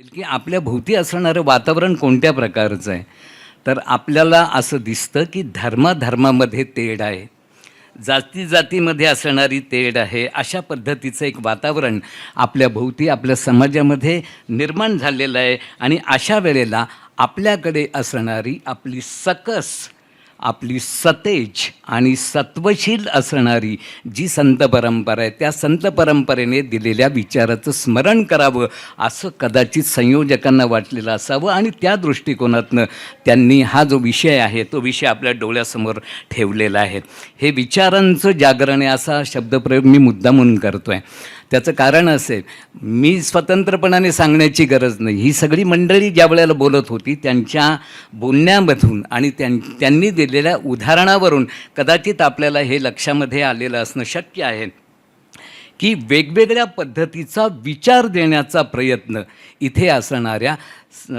की आपल्या भोवती असणारं वातावरण कोणत्या प्रकारचं आहे? तर आपल्याला असं दिसतं की धर्माधर्मामध्ये तेढ आहे. जाती जातीमध्ये असणारी तेढ आहे. अशा पद्धतीचं एक वातावरण आपल्या भोवती आपल्या समाजामध्ये निर्माण झालेलं आहे. आणि अशा वेळेला आपल्याकडे असणारी आपली सकस आपली सतेज आणि सत्वशील असणारी जी संत परंपरा आहे त्या संत परंपरेने दिलेल्या विचाराचं स्मरण करावं असं कदाचित संयोजकांना वाटलेलं असावं. आणि त्या दृष्टिकोनातनं त्यांनी हा जो विषय आहे तो विषय आपल्या डोळ्यासमोर ठेवलेला आहे. हे विचारांचं जागरण आहे असा शब्दप्रयोग मी मुद्दा म्हणून करतो आहे त्याचं कारण असेल. मी स्वतंत्रपणाने सांगण्याची गरज नाही. ही सगळी मंडळी ज्या वेळेला बोलत होती त्यांच्या बोलण्यामधून आणि त्यां त्यांनी दिलेल्या उदाहरणावरून कदाचित आपल्याला हे लक्षामध्ये आलेलं असणं शक्य आहे की वेगवेगळ्या पद्धतीचा विचार देण्याचा प्रयत्न इथे असणाऱ्या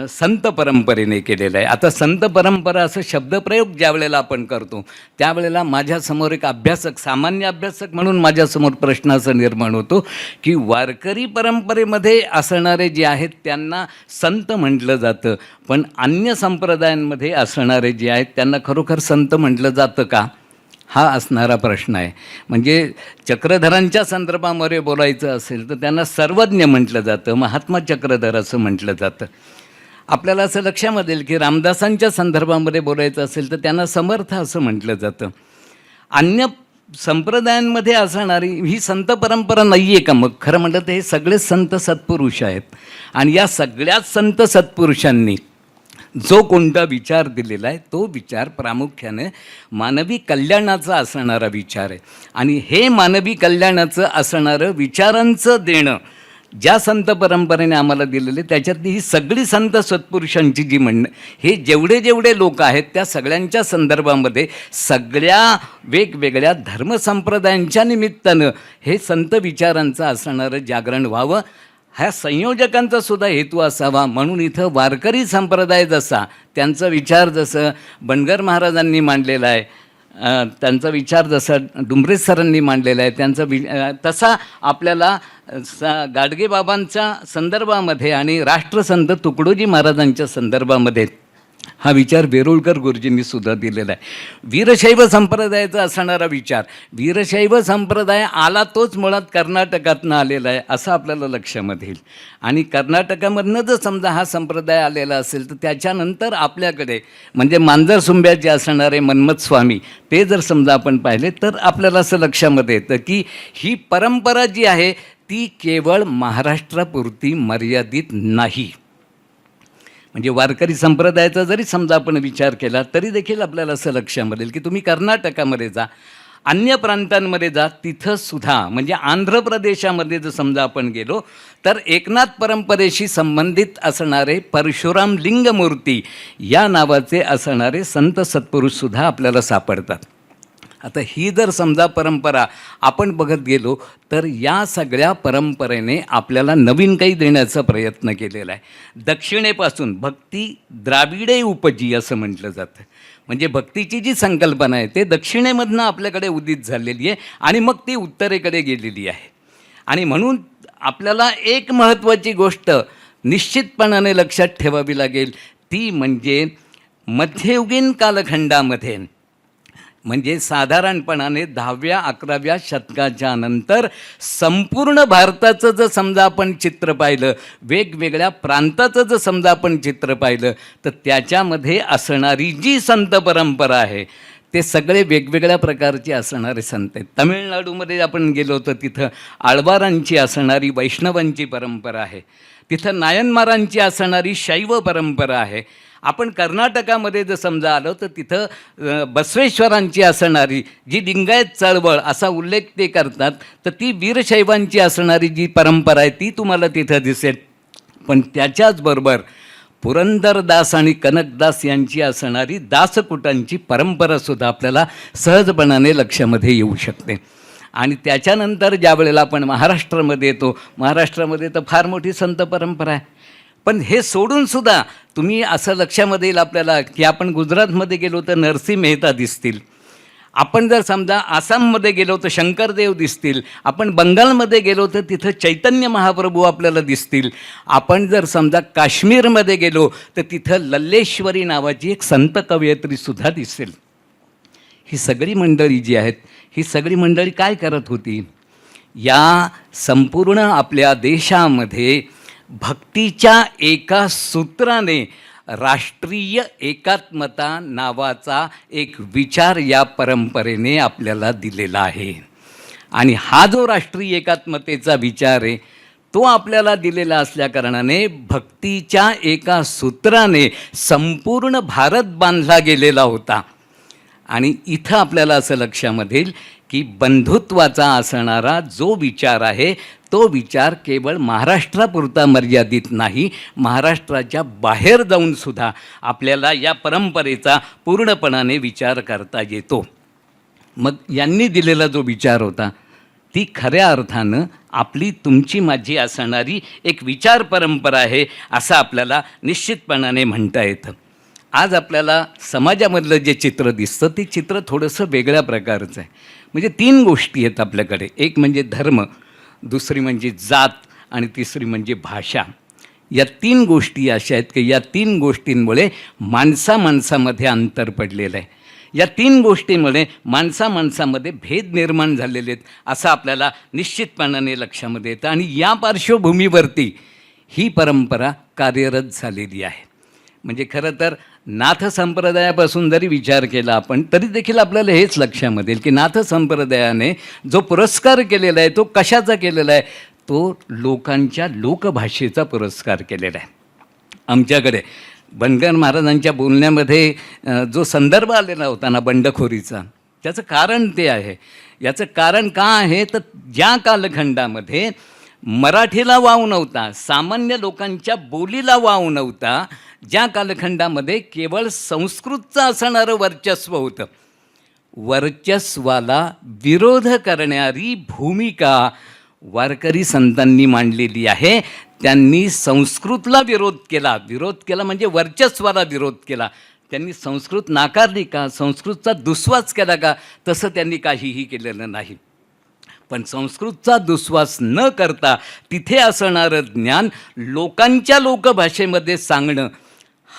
संत परंपरेने केलेलं आहे. आता संत परंपरा असं शब्दप्रयोग ज्या वेळेला आपण करतो त्यावेळेला माझ्यासमोर एक अभ्यासक सामान्य अभ्यासक म्हणून माझ्यासमोर प्रश्न असा निर्माण होतो की वारकरी परंपरेमध्ये असणारे जे आहेत त्यांना संत म्हटलं जातं. पण अन्य संप्रदायांमध्ये असणारे जे आहेत त्यांना खरोखर संत म्हटलं जातं का? हा असणारा प्रश्न आहे. म्हणजे चक्रधरांच्या संदर्भामध्ये बोलायचं असेल तर त्यांना सर्वज्ञ म्हटलं जातं महात्मा चक्रधर असं म्हटलं जातं. आपल्याला असं लक्षामध्ये येईल की रामदासांच्या संदर्भामध्ये बोलायचं असेल तर त्यांना समर्थ असं म्हटलं जातं. अन्य संप्रदायांमध्ये असणारी ही संत परंपरा नाही आहे का मग? खरं म्हटलं तर हे सगळे संत सत्पुरुष आहेत. आणि या सगळ्याच संत सत्पुरुषांनी जो कोणता विचार दिलेला आहे तो विचार प्रामुख्याने मानवी कल्याणाचा असणारा विचार आहे. आणि हे मानवी कल्याणाचं असणारं विचारांचं देणं ज्या संत परंपरेने आम्हाला दिलेले त्याच्यातली ही सगळी संत सत्पुरुषांची जी म्हणणं हे जेवढे जेवढे लोक आहेत त्या सगळ्यांच्या संदर्भामध्ये सगळ्या वेगवेगळ्या धर्मसंप्रदायांच्या निमित्तानं हे संत विचारांचं असणारं जागरण व्हावं. ह्या संयोजकांचा सुद्धा हेतू असावा. म्हणून इथं वारकरी संप्रदाय जसा त्यांचा विचार जसं बनगर महाराजांनी मांडलेला आहे त्यांचा विचार जसा डुमरे सरांनी मांडलेला आहे त्यांचा वि तसा आपल्याला स गाडगेबाबांच्या संदर्भामध्ये आणि राष्ट्रसंत तुकडोजी महाराजांच्या संदर्भामध्ये हा विचार वेरुळकर गुरुजींनी सुद्धा दिलेला आहे. वीरशैव संप्रदायाचा असणारा विचार वीरशैव संप्रदाय आला तोच मुळात कर्नाटकातनं आलेला आहे असं आपल्याला लक्षामध्ये येईल. आणि कर्नाटकामधनं जर समजा हा संप्रदाय आलेला असेल तर त्याच्यानंतर आपल्याकडे म्हणजे मांजर सुंब्याचे असणारे मन्मथ स्वामी ते जर समजा आपण पाहिले तर आपल्याला असं लक्षामध्ये येतं की ही परंपरा जी आहे ती केवळ महाराष्ट्रापुरती मर्यादित नाही. म्हणजे वारकरी संप्रदायाचा जरी समजा आपण विचार केला तरी देखील आपल्याला असं लक्षामध्ये येईल की तुम्ही कर्नाटकामध्ये जा अन्य प्रांतांमध्ये जा तिथंसुद्धा म्हणजे आंध्र प्रदेशामध्ये जर समजा आपण गेलो तर एकनाथ परंपरेशी संबंधित असणारे परशुराम लिंगमूर्ती या नावाचे असणारे संत सत्पुरुषसुद्धा आपल्याला सापडतात. आता ही जर समजा परंपरा आपण बघत गेलो तर या सगळ्या परंपरेने आपल्याला नवीन काही देण्याचा प्रयत्न केलेला आहे. दक्षिणेपासून भक्ती द्राविडे उपजी असं म्हटलं जातं. म्हणजे भक्तीची जी संकल्पना आहे ते दक्षिणेमधनं आपल्याकडे उदित झालेली आहे आणि मग ती उत्तरेकडे गेलेली आहे. आणि म्हणून आपल्याला एक महत्त्वाची गोष्ट निश्चितपणाने लक्षात ठेवावी लागेल ती म्हणजे मध्ययुगीन कालखंडामध्ये म्हणजे साधारणपणाने दहाव्या अकराव्या शतकाच्या नंतर संपूर्ण भारताचं जर समजा आपण चित्र पाहिलं वेगवेगळ्या प्रांताचं जर समजा आपण चित्र पाहिलं तर त्याच्यामध्ये असणारी जी संत परंपरा आहे ते सगळे वेगवेगळ्या प्रकारचे असणारे संत आहेत. तमिळनाडूमध्ये आपण गेलो तर तिथं आळवारांची असणारी वैष्णवांची परंपरा आहे. तिथं नायनमारांची असणारी शैव परंपरा आहे. आपण कर्नाटकामध्ये जर समजा आलो तर तिथं बसवेश्वरांची असणारी जी लिंगायत चळवळ असा उल्लेख ते करतात तर ती वीरशैवांची असणारी जी परंपरा आहे ती तुम्हाला तिथं दिसेल. पण त्याच्याचबरोबर पुरंदरदास आणि कनकदास यांची असणारी दासकुटांची परंपरासुद्धा आपल्याला सहजपणाने लक्षामध्ये येऊ शकते. आणि त्याच्यानंतर ज्या वेळेला आपण महाराष्ट्रामध्ये येतो महाराष्ट्रामध्ये तर फार मोठी संत परंपरा आहे. पण हे सोडून सुद्धा तुम्ही असं लक्षामध्ये येईल आपल्याला की आपण गुजरातमध्ये गेलो तर नरसिंह मेहता दिसतील. आपण जर समजा आसाममध्ये गेलो तर शंकरदेव दिसतील. आपण बंगालमध्ये गेलो तर तिथं चैतन्य महाप्रभू आपल्याला दिसतील. आपण जर समजा काश्मीरमध्ये गेलो तर तिथं लल्लेश्वरी नावाची एक संत कवयत्रीसुद्धा दिसेल. ही सगळी मंडळी जी आहेत ही सगळी मंडळी काय करत होती? या संपूर्ण आपल्या देशामध्ये भक्तीच्या एका सूत्राने राष्ट्रीय एकात्मता नावाचा एक विचार या परंपरेने आपल्याला दिलेला आहे. आणि हा जो राष्ट्रीय एकात्मतेचा विचार आहे तो आपल्याला दिलेला असल्याकारणाने भक्तीच्या एका सूत्राने संपूर्ण भारत बांधला गेलेला होता. आणि इथं आपल्याला असं लक्षामध्ये येईल की बंधुत्वाचा असणारा जो विचार आहे तो विचार केवळ महाराष्ट्रापुरता मर्यादित नाही महाराष्ट्राच्या बाहेर जाऊनसुद्धा आपल्याला या परंपरेचा पूर्णपणाने विचार करता येतो. मग यांनी दिलेला जो विचार होता ती खऱ्या अर्थानं आपली तुमची माझी असणारी एक विचार परंपरा आहे असं आपल्याला निश्चितपणाने म्हणता येतं. आज आपल्याला समाजामधलं जे चित्र दिसतं ते चित्र थोडंसं वेगळ्या प्रकारचं आहे. म्हणजे तीन गोष्टी आहेत आपल्याकडे. एक म्हणजे धर्म दुसरी म्हणजे जात आणि तिसरी म्हणजे भाषा. या तीन गोष्टी अशा आहेत की या तीन गोष्टींमुळे माणसा माणसामध्ये अंतर पडलेलं आहे. या तीन गोष्टींमुळे माणसा माणसामध्ये भेद निर्माण झालेले आहेत असं आपल्याला निश्चितपणाने लक्षामध्ये येतं. आणि या पार्श्वभूमीवरती ही परंपरा कार्यरत झालेली आहे. म्हणजे खरं तर नाथ संप्रदायापासून जरी विचार केला आपण तरी देखील आपल्याला हेच लक्षामध्ये येईल की नाथ संप्रदायाने जो पुरस्कार केलेला आहे तो कशाचा केलेला आहे तो लोकांच्या लोकभाषेचा पुरस्कार केलेला आहे. आमच्याकडे बनकर महाराजांच्या बोलण्यामध्ये जो संदर्भ आलेला होता ना बंडखोरीचा त्याचं कारण ते आहे. याचं कारण का आहे? तर ज्या कालखंडामध्ये मराठीला वाव नव्हता सामान्य लोकांच्या बोलीला वाव नव्हता ज्या कालखंडामध्ये केवळ संस्कृतचं असणारं वर्चस्व होतं. वर्चस्वाला विरोध करणारी भूमिका वारकरी संतांनी मांडलेली आहे. त्यांनी संस्कृतला विरोध केला. विरोध केला म्हणजे वर्चस्वाला विरोध केला. त्यांनी संस्कृत नाकारली का? संस्कृतचा दुस्वास केला का? तसं त्यांनी काहीही केलेलं नाही. पण संस्कृतचा दुस्वास न करता तिथे असणारं ज्ञान लोकांच्या लोकभाषेमध्ये सांगणं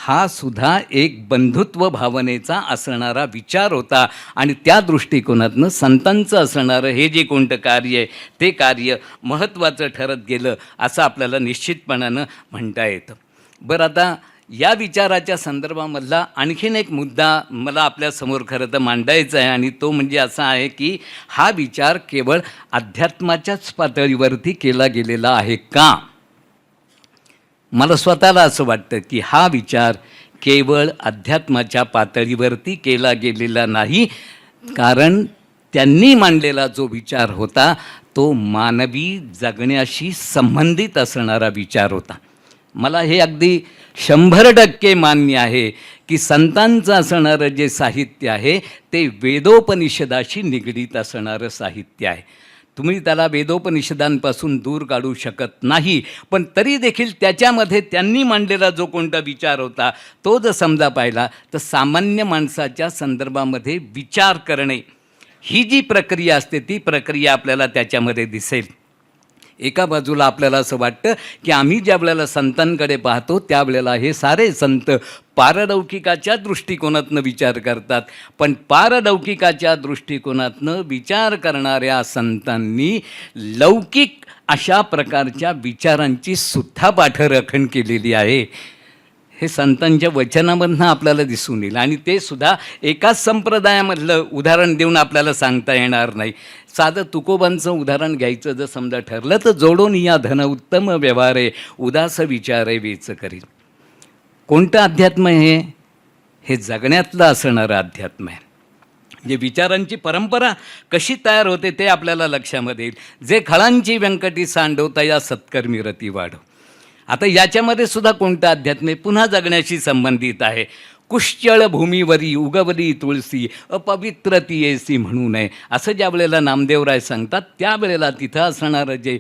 हा सुद्धा एक बंधुत्व भावनेचा असणारा विचार होता. आणि त्या दृष्टिकोनातनं संतांचं असणारं हे जे कोणतं कार्य आहे ते कार्य महत्त्वाचं ठरत गेलं असं आपल्याला निश्चितपणानं म्हणता येतं. बरं आता या विचाराच्या संदर्भामधला आणखीन एक मुद्दा मला आपल्यासमोर खरं तर मांडायचा आहे आणि तो म्हणजे असा आहे की हा विचार केवळ अध्यात्माच्याच पातळीवरती केला गेलेला आहे का? मला स्वतःला असं वाटतं की हा विचार केवळ अध्यात्माच्या पातळीवरती केला गेलेला नाही कारण त्यांनी मांडलेला जो विचार होता तो मानवी जगण्याशी संबंधित असणारा विचार होता. मला हे अगदी शंभर टक्के मान्य आहे की संतांचं असणारं जे साहित्य आहे ते वेदोपनिषदाशी निगडीत असणारं साहित्य आहे. तुम्ही त्याला वेदोपनिषदांपासून दूर काढू शकत नाही पण तरी देखील त्याच्यामध्ये त्यांनी मांडलेला जो कोणता विचार होता तो जर समजा पाहिला तर सामान्य माणसाच्या संदर्भामध्ये विचार करणे ही जी प्रक्रिया असते ती प्रक्रिया आपल्याला त्याच्यामध्ये दिसेल. एका बाजूला आपल्याला असं वाटतं की आम्ही ज्या वेळेला संतांकडे पाहतो त्यावेळेला हे सारे संत पारलौकिकाच्या दृष्टिकोनातनं विचार करतात. पण पारलौकिकाच्या दृष्टिकोनातनं विचार करणाऱ्या संतांनी लौकिक अशा प्रकारच्या विचारांची सुद्धा पाठराखण केलेली आहे. हे संतांच्या वचनामधनं आपल्याला दिसून येईल. आणि ते सुद्धा एकाच संप्रदायामधलं उदाहरण देऊन आपल्याला सांगता येणार नाही. साधं तुकोबांचं उदाहरण घ्यायचं जर समजा ठरलं तर जोडून या धन उत्तम व्यवहारे उदास विचारे वेच करील. कोणतं अध्यात्म हे? हे जगण्यातलं असणारं अध्यात्म आहे. जे विचारांची परंपरा कशी तयार होते ते आपल्याला लक्षामध्ये येईल. जे खळांची व्यंकटी सांडवता या सत्कर्मी रती वाढव. आता याच्यामध्ये सुद्धा कोणतं अध्यात्म पुन्हा जगण्याशी संबंधित आहे. कुश्चळ भूमीवरी उगवली तुळसी अपवित्र ती येसी म्हणू नये. असं ज्या वेळेला नामदेवराय सांगतात त्यावेळेला तिथं असणारं जे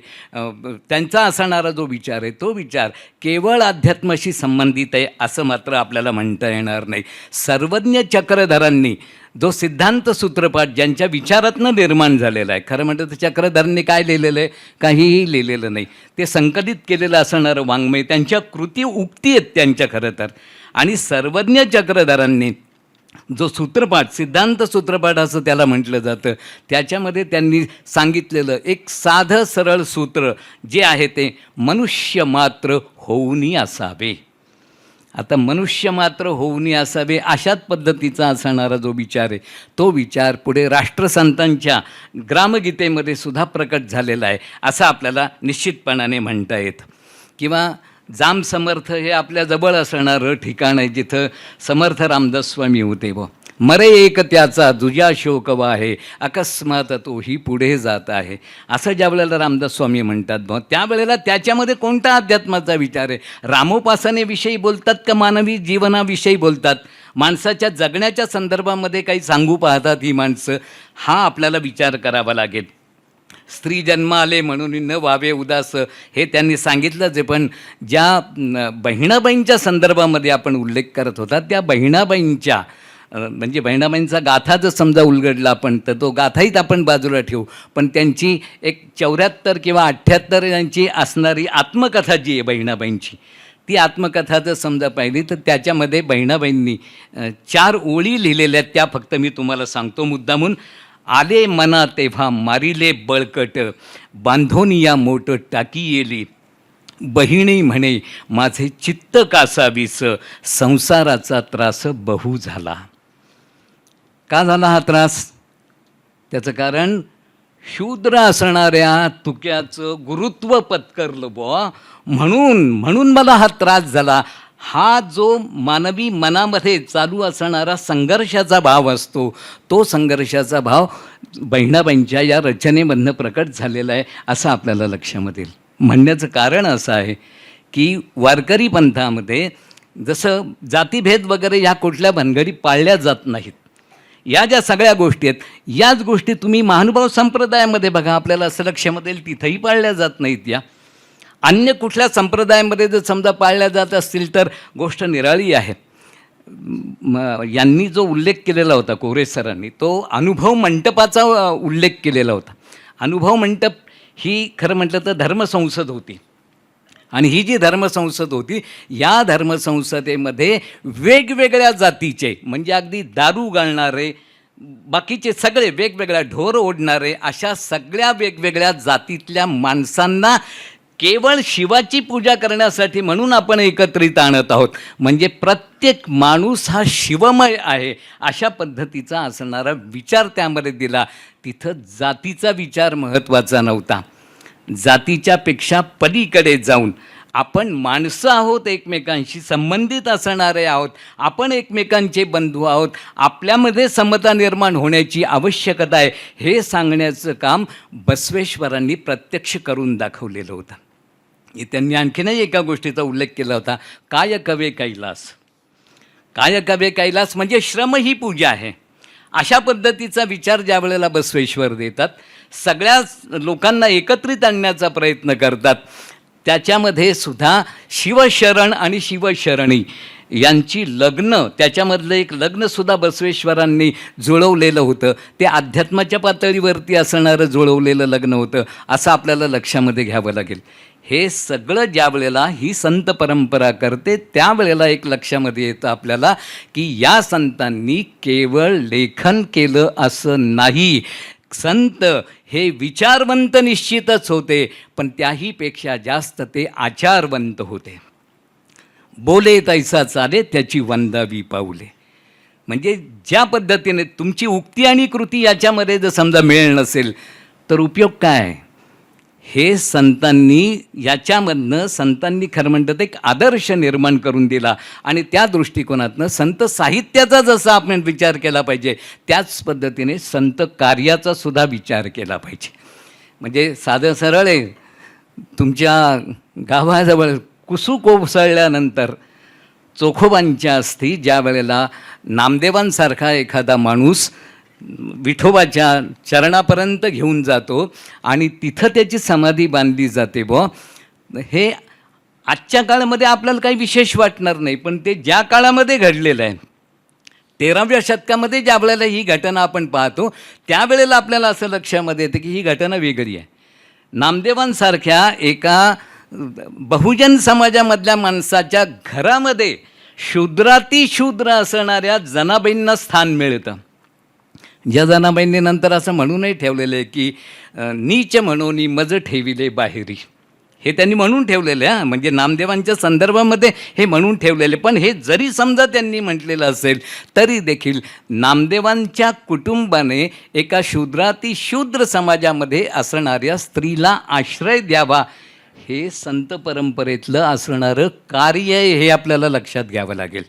त्यांचा असणारा जो विचार आहे तो विचार केवळ अध्यात्माशी संबंधित आहे असं मात्र आपल्याला म्हणता येणार नाही. सर्वज्ञ चक्रधरांनी जो सिद्धांत सूत्रपाठ ज्यांच्या विचारातनं निर्माण झालेला आहे खरं म्हणतं तर चक्रधरांनी काय लिहिलेलं आहे? काहीही लिहिलेलं नाही. ते संकलित केलेलं असणारं वाङ्मय त्यांच्या कृती उक्ती आहेत त्यांच्या खरं तर. आणि सर्वज्ञ चक्रधरांनी जो सूत्रपाठ सिद्धांत सूत्रपाठ असं त्याला म्हटलं जातं त्याच्यामध्ये त्यांनी सांगितलेलं एक साधं सरळ सूत्र जे आहे ते मनुष्य मात्र होऊनी असावे. आता मनुष्य मात्र होऊनी असावे अशाच पद्धतीचा असणारा जो विचार आहे तो विचार पुढे राष्ट्रसंतांच्या ग्रामगीतेमध्ये सुद्धा प्रकट झालेला आहे असं आपल्याला निश्चितपणाने म्हणता येतं. किंवा जाम समर्थ हे आपल्या जवळ असणारं ठिकाण आहे जिथं समर्थ रामदास स्वामी होते व मरे एक त्याचा दुजा शोक आहे अकस्मात तोही पुढे जात आहे. असं ज्या वेळेला रामदास स्वामी म्हणतात मग त्यावेळेला त्याच्यामध्ये कोणता अध्यात्माचा विचार आहे? रामोपासनेविषयी बोलतात का मानवी जीवनाविषयी बोलतात? माणसाच्या जगण्याच्या संदर्भामध्ये काही सांगू पाहतात ही माणसं? हा आपल्याला विचार करावा लागेल. स्त्री जन्म आले म्हणून न व्हावे उदास हे त्यांनी सांगितलंच आहे. पण ज्या बहिणाबाईंच्या संदर्भामध्ये आपण उल्लेख करत होता त्या बहिणाबाईंच्या म्हणजे बहिणाबाईंचा गाथा जर समजा उलगडला आपण तर तो गाथाहीच आपण बाजूला ठेवू. पण त्यांची एक चौऱ्याहत्तर किंवा अठ्ठ्याहत्तर यांची असणारी आत्मकथा जी आहे बहिणाबाईंची ती आत्मकथा जर समजा पाहिली तर त्याच्यामध्ये बहिणाबाईंनी चार ओळी लिहिलेल्या आहेत. त्या फक्त मी तुम्हाला सांगतो मुद्दामून. आले मना तेव्हा मारिले बळकट. बांधोनिया मोठ टाकी येली. बहिणी म्हणे माझे चित्त कासावीस. संसाराचा त्रास बहु झाला. का झाला हा त्रास? त्याचं कारण शूद्र असणाऱ्या तुक्याचं गुरुत्व पत्करलं बुवा. म्हणून म्हणून मला हा त्रास झाला. हा जो मानवी मनामध्ये चालू असणारा संघर्षाचा भाव असतो तो संघर्षाचा भाव बहिणाबाईंच्या या रचनेमधनं प्रकट झालेला आहे असं आपल्याला लक्षामध्ये येईल. म्हणण्याचं कारण असं आहे की वारकरी पंथामध्ये जसं जातीभेद वगैरे ह्या कुठल्या भानगडी पाळल्या जात नाहीत. या ज्या सगळ्या गोष्टी आहेत याच गोष्टी तुम्ही महानुभाव संप्रदायामध्ये बघा आपल्याला असं लक्षामध्ये येईल तिथंही पाळल्या जात नाहीत या. अन्य कुठल्या संप्रदायामध्ये जर समजा पाळल्या जात असतील तर गोष्ट निराळी आहे. यांनी जो उल्लेख केलेला होता कोरे सरांनी तो अनुभव मंटपाचा उल्लेख केलेला होता. अनुभव मंटप ही खरं म्हटलं तर धर्मसंसद होती. आणि ही जी धर्मसंसद होती या धर्मसंसदेमध्ये वेगवेगळ्या जातीचे म्हणजे अगदी दारू गाळणारे बाकीचे सगळे वेगवेगळ्या ढोर ओढणारे अशा सगळ्या वेगवेगळ्या जातीतल्या माणसांना केवळ शिवाची पूजा करण्यासाठी म्हणून आपण एकत्रित आणत आहोत. म्हणजे प्रत्येक माणूस हा शिवमय आहे अशा पद्धतीचा असणारा विचार त्यामध्ये दिला. तिथं जातीचा विचार महत्त्वाचा नव्हता. जातीच्यापेक्षा पलीकडे जाऊन आपण माणसं आहोत एकमेकांशी संबंधित असणारे आहोत आपण एकमेकांचे बंधू आहोत आपल्यामध्ये समता निर्माण होण्याची आवश्यकता आहे. हे सांगण्याचं काम बसवेश्वरांनी प्रत्यक्ष करून दाखवलेलं होतं. त्यांनी आणखीनही एका गोष्टीचा उल्लेख केला होता काय कवे कैलास? काय कवे कैलास म्हणजे श्रम ही पूजा आहे. अशा पद्धतीचा विचार ज्या वेळेला बसवेश्वर देतात सगळ्या लोकांना एकत्रित आणण्याचा प्रयत्न करतात. त्याच्यामध्ये सुद्धा शिवशरण आणि शिवशरणी यांची लग्न त्याच्यामधलं एक लग्नसुद्धा बसवेश्वरांनी जुळवलेलं होतं. ते अध्यात्माच्या पातळीवरती असणारं जुळवलेलं लग्न होतं असं आपल्याला लक्षामध्ये घ्यावं लागेल. हे सगळं ज्या वेळेला ही संत परंपरा करते त्यावेळेला एक लक्षामध्ये येतं आपल्याला की या संतांनी केवळ लेखन केलं असं नाही. संत हे विचारवंत निश्चितच होते पण त्याहीपेक्षा जास्त ते आचारवंत होते. बोले तैसा चाले त्याची वंदावी पाऊले. म्हणजे ज्या पद्धतीने तुमची उक्ती आणि कृती याच्यामध्ये जर समजा मिळेल नसेल तर उपयोग काय? हे संतांनी याच्यामधनं संतांनी खरं म्हणतात एक आदर्श निर्माण करून दिला. आणि त्या दृष्टिकोनातनं संत साहित्याचा जसा आपण विचार केला पाहिजे त्याच पद्धतीने संत कार्याचा सुद्धा विचार केला पाहिजे. म्हणजे साधं सरळ आहे तुमच्या गावाजवळ कुसू कोसळल्यानंतर चोखोबांच्या अस्थी ज्या वेळेला नामदेवांसारखा एखादा माणूस विठोबाच्या चरणापर्यंत घेऊन जातो आणि तिथं त्याची समाधी बांधली जाते ब हे आजच्या काळामध्ये आपल्याला काही विशेष वाटणार नाही पण ते ज्या काळामध्ये घडलेलं आहे तेराव्या शतकामध्ये ज्या वेळेला ही घटना आपण पाहतो त्यावेळेला आपल्याला असं लक्षामध्ये येतं की ही घटना वेगळी आहे. नामदेवांसारख्या एका बहुजन समाजामधल्या माणसाच्या घरामध्ये शूद्राती शूद्र असणाऱ्या जनाबाईंना स्थान मिळतं. ज्या जनाबाईंनी नंतर असं म्हणूनही ठेवलेलं आहे की नीच म्हणून मज ठेविले बाहेरी. हे त्यांनी म्हणून ठेवलेलं आहे हां. म्हणजे नामदेवांच्या संदर्भामध्ये हे म्हणून ठेवलेले पण हे जरी समजा त्यांनी म्हटलेलं असेल तरी देखील नामदेवांच्या कुटुंबाने एका शूद्राती शूद्र समाजामध्ये असणाऱ्या स्त्रीला आश्रय द्यावा हे संत परंपरेतलं असणारं कार्य हे आपल्याला लक्षात घ्यावं लागेल.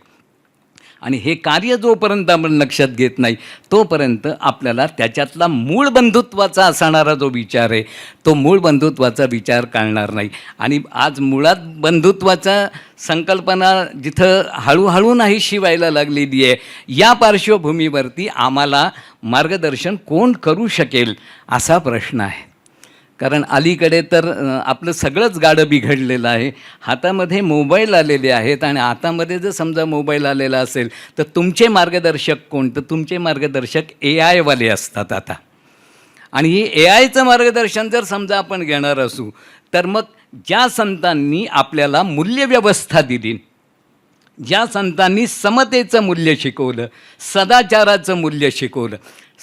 आणि हे कार्य जोपर्यंत आपण लक्षात घेत नाही तोपर्यंत आपल्याला त्याच्यातला मूळ बंधुत्वाचा असणारा जो विचार आहे तो मूळ बंधुत्वाचा विचार कळणार नाही. आणि आज मुळात बंधुत्वाचा संकल्पना जिथं हळूहळू नाही शिवायला लागलेली आहे या पार्श्वभूमीवरती आम्हाला मार्गदर्शन कोण करू शकेल असा प्रश्न आहे. कारण अलीकडे तर आपलं सगळंच गाडं बिघडलेलं आहे. हातामध्ये मोबाईल आलेले आहेत आणि हातामध्ये जर समजा मोबाईल आलेला असेल तर तुमचे मार्गदर्शक कोण? तर तुमचे मार्गदर्शक ए आयवाले असतात आता. आणि हे ए आयचं मार्गदर्शन जर समजा आपण घेणार असू तर मग ज्या संतांनी आपल्याला मूल्यव्यवस्था दिली ज्या संतांनी समतेचं मूल्य शिकवलं सदाचाराचं मूल्य शिकवलं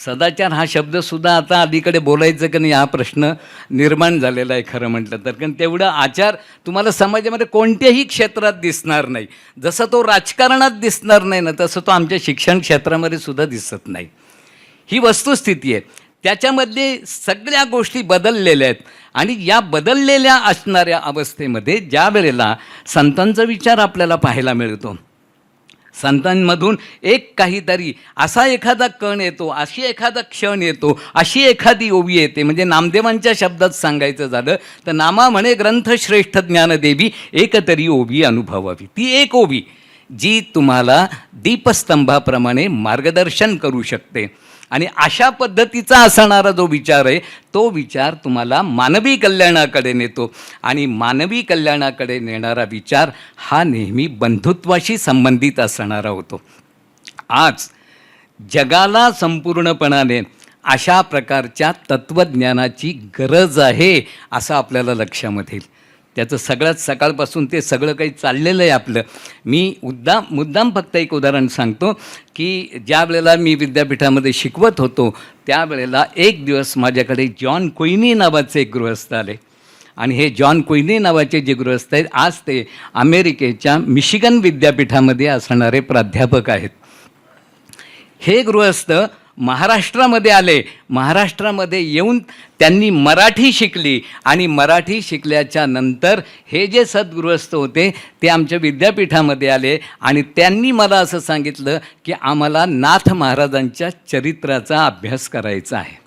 सदाचार हा शब्दसुद्धा आता अलीकडे बोलायचं की नाही हा प्रश्न निर्माण झालेला आहे खरं म्हटलं तर. कारण तेवढा आचार तुम्हाला समाजामध्ये कोणत्याही क्षेत्रात दिसणार नाही. जसं तो राजकारणात दिसणार नाही ना तसं तो आमच्या शिक्षण क्षेत्रामध्ये सुद्धा दिसत नाही. ही वस्तुस्थिती आहे. त्याच्यामधले सगळ्या गोष्टी बदललेल्या आहेत. आणि या बदललेल्या असणाऱ्या अवस्थेमध्ये ज्या वेळेला संतांचा विचार आपल्याला पाहायला मिळतो संतांमधून एक काहीतरी असा एखादा कण येतो अशी एखादा क्षण येतो अशी एखादी ओवी येते. म्हणजे नामदेवांच्या शब्दात सांगायचं झालं तर नामा म्हणे ग्रंथश्रेष्ठ ज्ञानदेवी एकतरी ओवी अनुभवावी. ती एक ओवी जी तुम्हाला दीपस्तंभाप्रमाणे मार्गदर्शन करू शकते. आणि अशा पद्धतीचा असणारा जो विचार आहे तो विचार तुम्हाला मानवी कल्याणाकडे नेतो. आणि मानवी कल्याणाकडे नेणारा विचार हा नेहमी बंधुत्वाशी संबंधित असणारा होतो. आज जगाला संपूर्णपणाने अशा प्रकारच्या तत्त्वज्ञानाची गरज आहे असं आपल्याला लक्षामध्ये येईल. त्याचं सगळ्यात सकाळपासून ते सगळं काही चाललेलं आहे आपलं. मी मुद्दाम मुद्दाम फक्त एक उदाहरण सांगतो की ज्या वेळेला मी विद्यापीठामध्ये शिकवत होतो त्यावेळेला एक दिवस माझ्याकडे जॉन कोयनी नावाचे एक गृहस्थ आले. आणि हे जॉन कोयनी नावाचे जे गृहस्थ आहेत आज ते अमेरिकेच्या मिशिगन विद्यापीठामध्ये असणारे प्राध्यापक आहेत. हे गृहस्थ महाराष्ट्रामध्ये आले. महाराष्ट्रामध्ये येऊन त्यांनी मराठी शिकली. आणि मराठी शिकल्याच्या नंतर हे जे सद्गृहस्थ होते ते आमच्या विद्यापीठामध्ये आले. आणि त्यांनी मला असं सांगितलं की आम्हाला नाथ महाराजांच्या चरित्राचा अभ्यास करायचा आहे.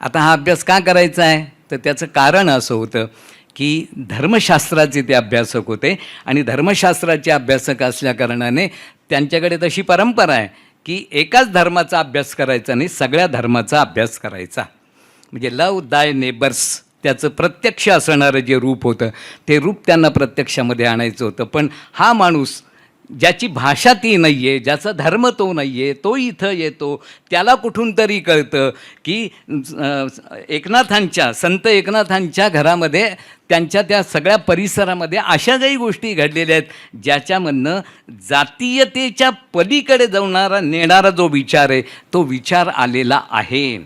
आता हा अभ्यास का करायचा आहे? तर त्याचं कारण असं होतं की धर्मशास्त्राचे ते अभ्यासक होते. आणि धर्मशास्त्राचे अभ्यासक असल्याकारणाने त्यांच्याकडे तशी परंपरा आहे. की एकाच धर्माचा अभ्यास करायचा नाही सगळ्या धर्माचा अभ्यास करायचा. म्हणजे लव दाय नेबर्स त्याचं प्रत्यक्ष असणारं जे रूप होतं ते रूप त्यांना प्रत्यक्षामध्ये आणायचं होतं. पण हा माणूस ज्याची भाषा ती नाही आहे ज्याचा धर्म तो नाही आहे तो इथं येतो त्याला कुठून तरी कळतं की एकनाथांच्या संत एकनाथांच्या घरामध्ये त्यांच्या त्या सगळ्या परिसरामध्ये अशा काही गोष्टी घडलेल्या आहेत ज्याच्यामधनं जातीयतेच्या पलीकडे जाणारा नेणारा जो विचार आहे तो विचार आलेला आहे.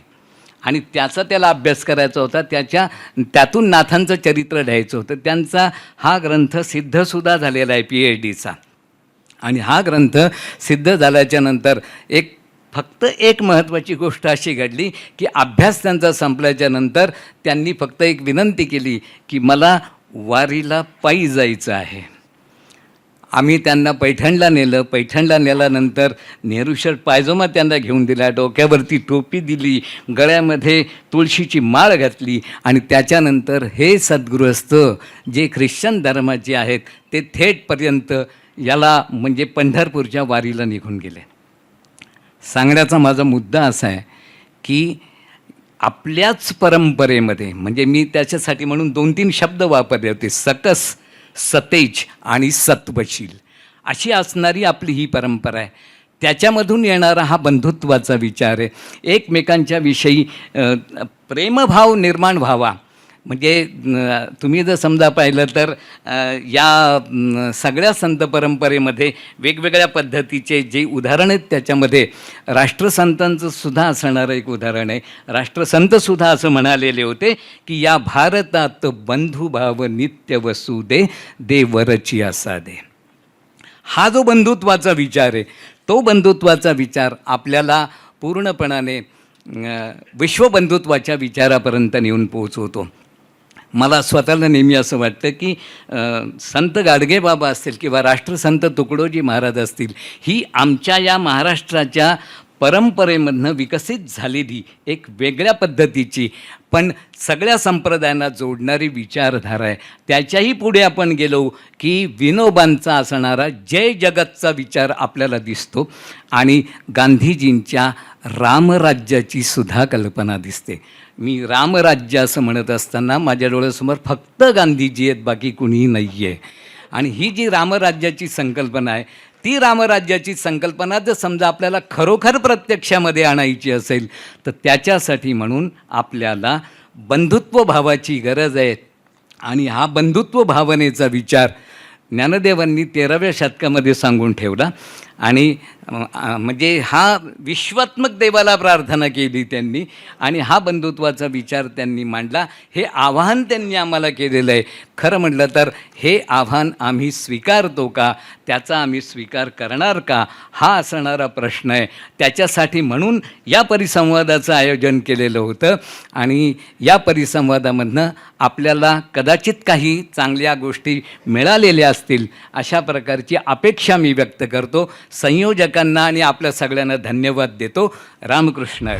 आणि त्याचा त्याला अभ्यास करायचा होता त्याच्या त्यातून नाथांचं चरित्र लिहायचं होतं त्यांचा हा ग्रंथ सिद्धसुद्धा झालेला आहे पी एच डीचा आणि हा ग्रंथ सिद्ध झाल्याच्यानंतर एक फक्त एक महत्त्वाची गोष्ट अशी घडली की अभ्यास त्यांचा संपल्याच्या नंतर त्यांनी फक्त एक विनंती केली की मला वारीला पायी जायचं आहे. आम्ही त्यांना पैठणला नेलं. पैठणला नेल्यानंतर नेहरू शर्ट पायजोमा त्यांना घेऊन दिला. डोक्यावरती टोपी दिली. गळ्यामध्ये तुळशीची माळ घातली. आणि त्याच्यानंतर हे सद्गृहस्थ जे ख्रिश्चन धर्माचे आहेत ते थेटपर्यंत याला म्हणजे पंढरपूरच्या वारीला निघून गेले. सांगण्याचा माझा मुद्दा असा आहे की आपल्याच परंपरेमध्ये म्हणजे मी त्याच्यासाठी म्हणून दोन तीन शब्द वापरले होते सकस सतेज आणि सत्वशील. अशी असणारी आपली ही परंपरा आहे. त्याच्यामधून येणारा हा बंधुत्वाचा विचार आहे. एकमेकांच्या विषयी प्रेमभाव निर्माण व्हावा. म्हणजे तुम्ही जर समजा पाहिलं तर या सगळ्या संत परंपरेमध्ये वेगवेगळ्या पद्धतीचे जे उदाहरण आहेत त्याच्यामध्ये राष्ट्रसंतांचं सुद्धा असणारं एक उदाहरण आहे. राष्ट्रसंतसुद्धा असं म्हणालेले होते की या भारतात बंधुभाव नित्य वसुदे देवरची असा दे. हा जो बंधुत्वाचा विचार आहे तो बंधुत्वाचा विचार आपल्याला पूर्णपणाने विश्वबंधुत्वाच्या विचारापर्यंत नेऊन पोहोचवतो. मला स्वतःला नेहमी असं वाटतं की संत गाडगे बाबा असतील किंवा राष्ट्रसंत तुकडोजी महाराज असतील ही आमच्या या महाराष्ट्राच्या परंपरेमधनं विकसित झालेली एक वेगळ्या पद्धतीची पण सगळ्या संप्रदायांना जोडणारी विचारधारा आहे. त्याच्याही पुढे आपण गेलो की विनोबांचा असणारा जय जगतचा विचार आपल्याला दिसतो आणि गांधीजींच्या रामराज्याची सुद्धा कल्पना दिसते. मी रामराज्य असं म्हणत असताना माझ्या डोळ्यासमोर फक्त गांधीजी आहेत बाकी कुणीही नाही आहे आणि ही जी रामराज्याची संकल्पना आहे ती रामराज्याची संकल्पना जर समजा आपल्याला खरोखर प्रत्यक्षामध्ये आणायची असेल तर त्याच्यासाठी म्हणून आपल्याला बंधुत्व भावाची गरज आहे. आणि हा बंधुत्व भावनेचा विचार ज्ञानदेवांनी तेराव्या शतकामध्ये सांगून ठेवला. आणि म्हणजे हा विश्वात्मक देवाला प्रार्थना केली त्यांनी आणि हा बंधुत्वाचा विचार त्यांनी मांडला. हे आव्हान त्यांनी आम्हाला केलेलं आहे. खरं म्हटलं तर हे आव्हान आम्ही स्वीकारतो का? त्याचा आम्ही स्वीकार करणार का? हा असणारा प्रश्न आहे. त्याच्यासाठी म्हणून या परिसंवादाचं आयोजन केलेलं होतं आणि या परिसंवादामधनं आपल्याला कदाचित काही चांगल्या गोष्टी मिळालेल्या असतील अशा प्रकारची अपेक्षा मी व्यक्त करतो. संयोजक संयोजकांना आणि आपल्या सगळ्यांना धन्यवाद देतो. रामकृष्ण.